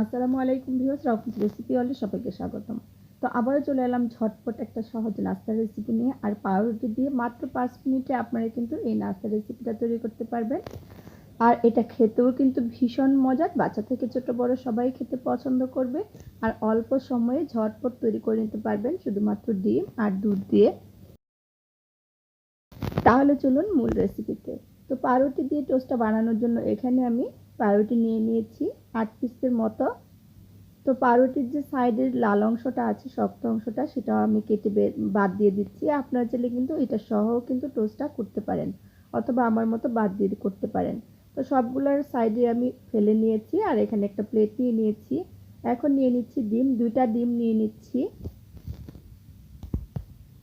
আসসালামু আলাইকুম views Rafiz recipe ওয়ালে সবাইকে স্বাগতম। তো আবারও চলে এলাম ঝটপট একটা সহজ নাস্তার রেসিপি নিয়ে। আর পাউরুটি দিয়ে মাত্র পাঁচ মিনিটে আপনারা কিন্তু এই নাস্তার রেসিপিটা তৈরি করতে পারবেন। আর এটা খেতেও কিন্তু ভীষণ মজার, বাচ্চা থেকে ছোট বড় সবাই খেতে পছন্দ করবে। আর অল্প সময়ে ঝটপট তৈরি করে নিতে পারবেন শুধুমাত্র ডিম আর দুধ দিয়ে। তাহলে চলুন মূল রেসিপিতে তো। পাউরুটি দিয়ে টোস্টটা বানানোর জন্য এখানে আমি পাউরুটি নিয়ে নিয়েছি, আট পিসের মতো। তো পাউরুটির যে সাইডের লাল অংশটা আছে, শক্ত অংশটা, সেটাও আমি কেটে বাদ দিয়ে দিচ্ছি। আপনারা চাইলে কিন্তু এটা সহ কিন্তু টোস্টটা করতে পারেন, অথবা আমার মতো বাদ দিয়ে করতে পারেন। তো সবগুলোর সাইডে আমি ফেলে নিয়েছি, আর এখানে একটা প্লেট নিয়ে নিয়েছি। এখন নিয়ে নিচ্ছি ডিম, দুইটা ডিম নিয়ে নিচ্ছি।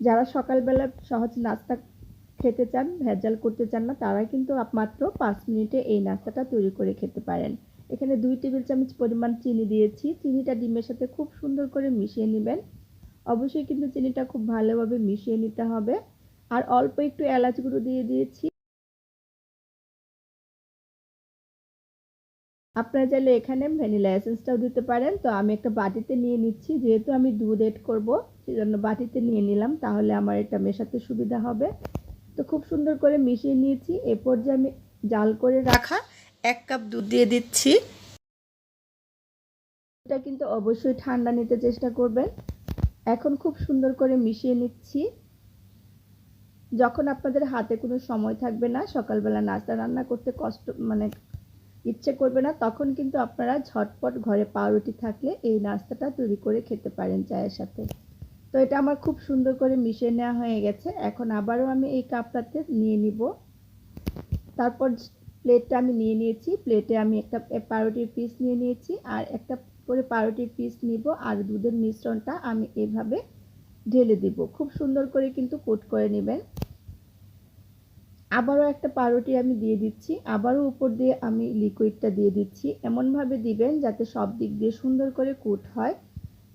যারা সকালবেলা সহজ নাস্তা খেতে চান, ভেজাল করতে চান না তারা কিন্তু মাত্র পাঁচ মিনিটে এই নাস্তাটা তৈরি করে খেতে পারেন। এখানে দুই টেবিল চামচ পরিমাণ চিনি দিয়েছি। চিনিটা ডিমের সাথে খুব সুন্দর করে মিশিয়ে নেবেন। অবশ্যই কিন্তু চিনিটা খুব ভালোভাবে মিশিয়ে নিতে হবে। আর অল্প একটু এলাচ গুঁড়ো দিয়ে দিয়েছি। আপনারা চাইলে এখানে ভ্যানিলা এসেন্সটাও দিতে পারেন। তো আমি একটা বাটিতে নিয়ে নিচ্ছি। যেহেতু আমি দুধ এড করব, সেজন্য বাটিতে নিয়ে নিলাম, তাহলে আমার এটা মেশাতে সুবিধা হবে। তো খুব সুন্দর করে মিশিয়ে নিয়েছি। এ পর্যায়ে আমি জাল করে রাখা এক কাপ দুধ দিয়ে দিচ্ছি। এটা কিন্তু অবশ্যই ঠান্ডা নিতে চেষ্টা করবেন। এখন খুব সুন্দর করে মিশিয়ে নিচ্ছি। যখন আপনাদের হাতে কোনো সময় থাকবে না, সকালবেলা নাস্তা রান্না করতে কষ্ট মানে ইচ্ছে করবে না, তখন কিন্তু আপনারা ঝটপট ঘরে পাউরুটি থাকলে এই নাস্তাটা তৈরি করে খেতে পারেন চায়ের সাথে। তো এটা আমার খুব সুন্দর করে মিশিয়ে নেওয়া হয়ে গেছে। এখন আবারও আমি এই কাপটাতে নিয়ে নিব। তারপর প্লেটটা আমি নিয়ে নিয়েছি। প্লেটে আমি একটা পাউরুটির পিস নিয়ে নিয়েছি আর একটা করে পাউরুটির পিস নিব আর দুধের মিশ্রণটা আমি এভাবে ঢেলে দিব। খুব সুন্দর করে কিন্তু কোট করে নেবেন। আবারও একটা পাউরুটি আমি দিয়ে দিচ্ছি। আবারও উপর দিয়ে আমি লিকুইডটা দিয়ে দিচ্ছি। এমনভাবে দিবেন যাতে সব দিক দিয়ে সুন্দর করে কোট হয়।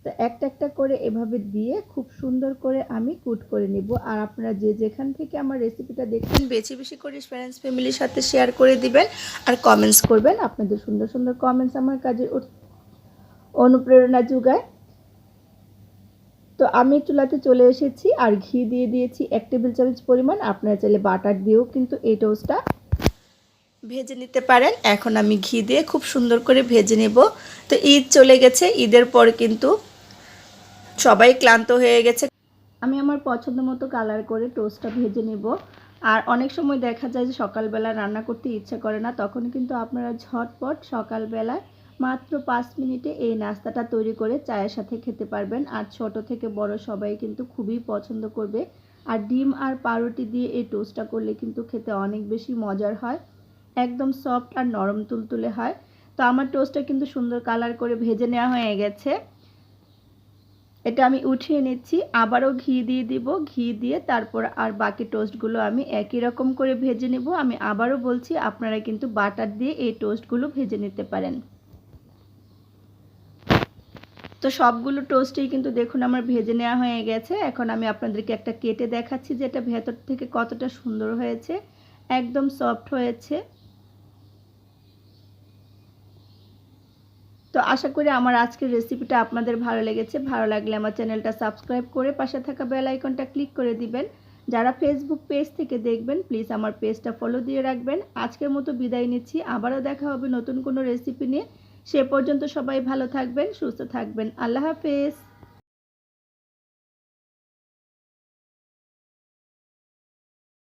তো একটা একটা করে এভাবে দিয়ে খুব সুন্দর করে আমি কুট করে নিব। আর আপনারা যে যেখান থেকে আমার রেসিপিটা দেখছেন, বেশি বেশি করে ফ্রেন্ডস ফ্যামিলির সাথে শেয়ার করে দিবেন আর কমেন্টস করবেন। আপনাদের সুন্দর সুন্দর কমেন্টস আমার কাজে অনুপ্রেরণা যোগায়। তো আমি চুলাতে চলে এসেছি আর ঘি দিয়ে দিয়েছি এক টেবিল চামচ পরিমাণ। আপনারা চাইলে বাটার দিয়েও কিন্তু এই টোস্টটা ভেজে নিতে পারেন। এখন আমি ঘি দিয়ে খুব সুন্দর করে ভেজে নেব। তো ঈদ চলে গেছে, ঈদের পর কিন্তু সবাই ক্লান্ত হয়ে গেছে। আমি আমার পছন্দ মতো কালার করে টোস্টটা ভেজে নেব। আর অনেক সময় দেখা যায় যে সকালবেলা রান্না করতে ইচ্ছে করে না, তখন কিন্তু আপনারা ঝটপট সকালবেলায় মাত্র পাঁচ মিনিটে এই নাস্তাটা তৈরি করে চায়ের সাথে খেতে পারবেন। আর ছোট থেকে বড় সবাই কিন্তু খুবই পছন্দ করবে। আর ডিম আর পাউরুটি দিয়ে এই টোস্টটা করলে কিন্তু খেতে অনেক বেশি মজার হয়। একদম সফট আর নরম তুলতুলে হয়। তো আমার টোস্টটা কিন্তু সুন্দর কালার করে ভেজে নেওয়া হয়ে গেছে। এটা আমি উঠিয়ে নিচ্ছি, আবারও ঘি দিয়ে দিব, ঘি দিয়ে তারপর আর বাকি টোস্টগুলো আমি একই রকম করে ভেজে নেব। আমি আবারও বলছি, আপনারা কিন্তু বাটার দিয়ে এই টোস্টগুলো ভেজে নিতে পারেন। তো সবগুলো টোস্টেই কিন্তু দেখুন আমার ভেজে নেওয়া হয়ে গেছে। এখন আমি আপনাদেরকে একটা কেটে দেখাচ্ছি যে এটা ভেতর থেকে কতটা সুন্দর হয়েছে, একদম সফট হয়েছে। তো আশা করি আমার আজকের রেসিপিটা আপনাদের ভালো লেগেছে। ভালো লাগলে আমার চ্যানেলটা সাবস্ক্রাইব করে পাশে থাকা বেল আইকনটা ক্লিক করে দিবেন। যারা ফেসবুক পেজ থেকে দেখবেন প্লিজ আমার পেজটা ফলো দিয়ে রাখবেন। আজকের মতো বিদায় নিচ্ছি। আবারও দেখা হবে নতুন কোনো রেসিপি নিয়ে। সে পর্যন্ত সবাই ভালো থাকবেন, সুস্থ থাকবেন। আল্লাহ হাফেজ।